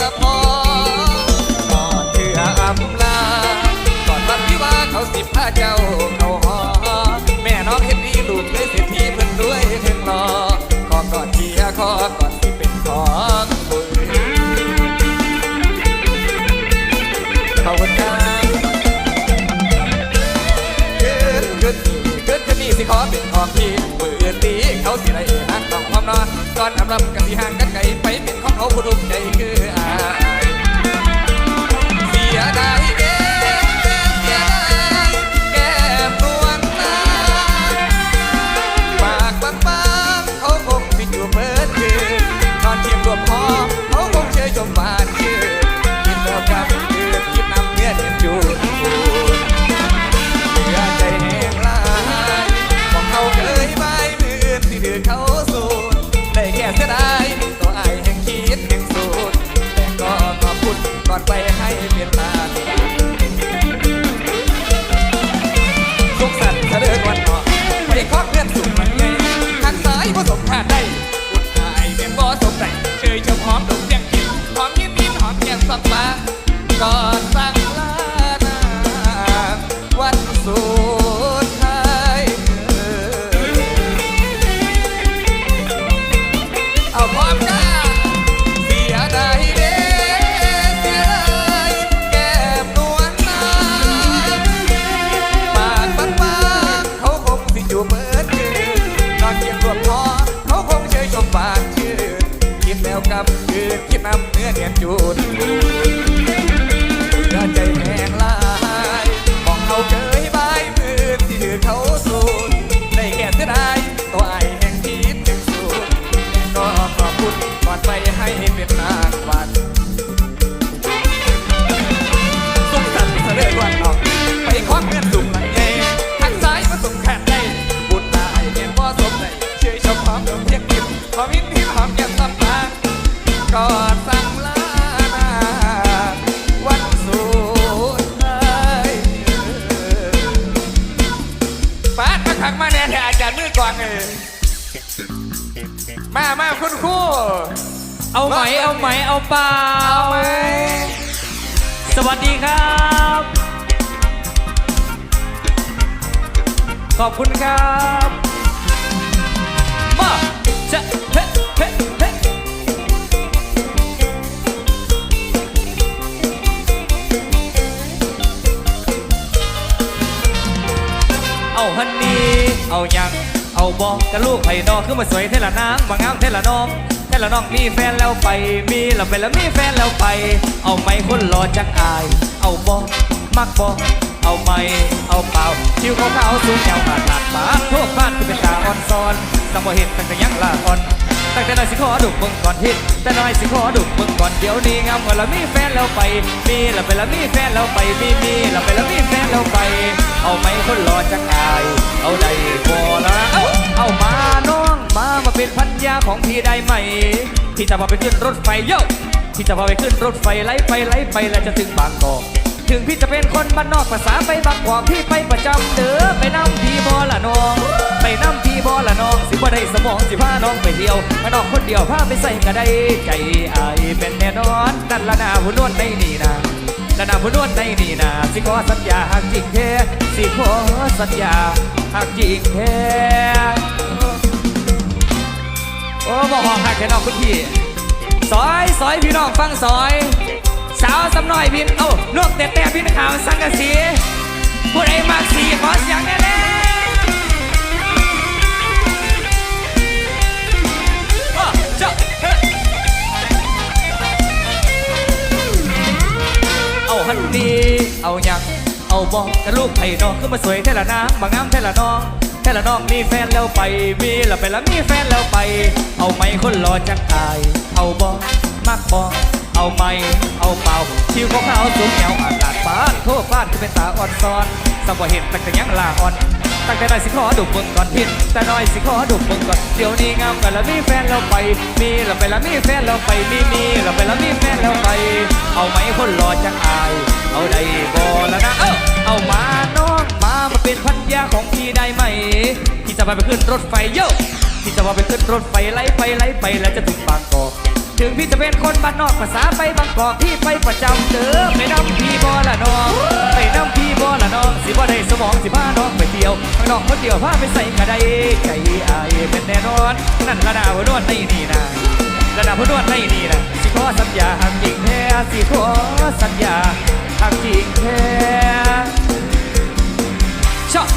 ก็พอก่อนเถื่ออำลาก่อนวันที่ว่าเขาสิบพาเจ้าเขาหอแม่น้องเห็นดีลูกเลยเศรษฐีเพิ่นรวยเพิ่งรอขอก่อนเทียขอก่อนที่เป็นของคุณขอบคุณครับเกิดเกิดเกิดนี่สิขอเป็นของพี่เบื่อตีเขาสิไรเอง ต้องความนอนก่อนอำลำกันที่ห่างกันไกลไปเป็นของเขาผู้ดุมใจคืออา อาจารย์มือกวางเออมามาคุณครูเอาไหมเอาไหมเอาเปล่าเอาไหมสวัสดีครับ ขอบคุณครับมาจะเฮ้เฮ้เฮ้เอาฮันนี่เอายัง เอาบอกกับลูกไผ่นอคือมาสวยเทละนางมางามเทละน้องเทละน้องมีแฟนแล้วไป มีแล้วไปแล้วมีแฟนแล้วไป เอาไหมคนรอจักอาย เอาบอกมักบอกเอาไหมเอาเปล่าคิวเขาเขาสูงยาวมาดหลัดมาทั่วบ้านคือเป็นตาอ่อนซ้อนสังบ่เห็นตั้งแต่ยังละอ่อน ตั้งแต่น้อยสิขอดุเบิ่งก่อนฮิตแต่น้อยสิขอดุเบิ่งก่อนเดี๋ยวนี้งามกว่าแล้วมีแฟนแล้วไป มีแล้วไปแล้วมีแฟนแล้วไป มีมีแล้วไปแล้วมีแฟนแล้วไป เอาไหมคนรอจักอาย เอาได้บ่ละเอาเอามาน้องมามาเป็นพันยาของพี่ได้ไหมที่จะพาไปขึ้นรถไฟโยที่จะพาไปขึ้นรถไฟไล่ไปไล่ไปแล้วจะถึงบางกอก ถึงพี่จะเป็นคนบ้านนอกภาษาไปบางกอกพี่ไปประจำเด้อไปนำพี่บอละน้อง ไปนำพี่บอละน้อง สิบ่ได้สมองสิพาน้องไปเที่ยวมานองคนเดียวพาไปใส่ก็ได้ใจไอเป็นแน่นอนนั่นละนาหุ่นนวลในนี่นะละนาหุ่นนวลในนี่นะสิขอสัญญาหากจริงแท้สิขอสัญญาหากจริงแท้โอ้บอกหอกหักแค่น้องคุณพี่ซอยซอยพี่น้องฟังซอย สาวสำน้อยพินเอ้าลวกแต่แต่พินขาวสังกะสีผู้ใดมากสีขอเสียงแน่เอาฮันดีเอาหยังเอาบอกกับลูกไผ่น้องขึ้นมาสวยเท่ละนางมางงามเท่ละน้องเท่ละน้องมีแฟนแล้วไปมีแล้วไปแล้วมีแฟนแล้วไป เอาไหมคนรอจังอาย เอาบอกมักบอก เอาไหมเอาเปล่าคิวขาวๆสูงแนวอาดลาดปานโทษพลาดคือเป็นตาอ่อนซ้อนสังบ่เห็นตั้งแต่ยังลาอ่อนตั้งแต่น้อยสิขอดุเบิ่งก่อนพินแต่น้อยสิขอดุเบิ่งก่อนเดี๋ยวนี้งามกันแล้วมีแฟนแล้วไป มีแล้วไปแล้วมีแฟนแล้วไปมีมีแล้วไปแล้วมีแฟนแล้วไป เอาไหมคนรอจังอาย เอาได้บ่ละนะเอ้าเอามาน้องมามาเป็นพันยาของพี่ได้ไหมที่จะพาไปขึ้นรถไฟโยที่จะพาไปขึ้นรถไฟไล่ไปไล่ไปแล้วจะถึงบางกอก ถึงพี่จะเป็นคนบ้านนอกภาษาไปบางกอกพี่ไปประจำเด้อไปน้ำพี่บอละน้องไปน้ำพี่บอละน้องสิบ่ได้สมองสิพาน้องไปเที่ยวข้างนอกคนเดียวพาไปใส่กระไดใจอายเป็นแน่นอนนั่นระดาวดวนในนี่นะระดาวดวนในนี่นะสิขอสัญญาหากจริงแท้สิขอสัญญาหากจริงแท้ชอบ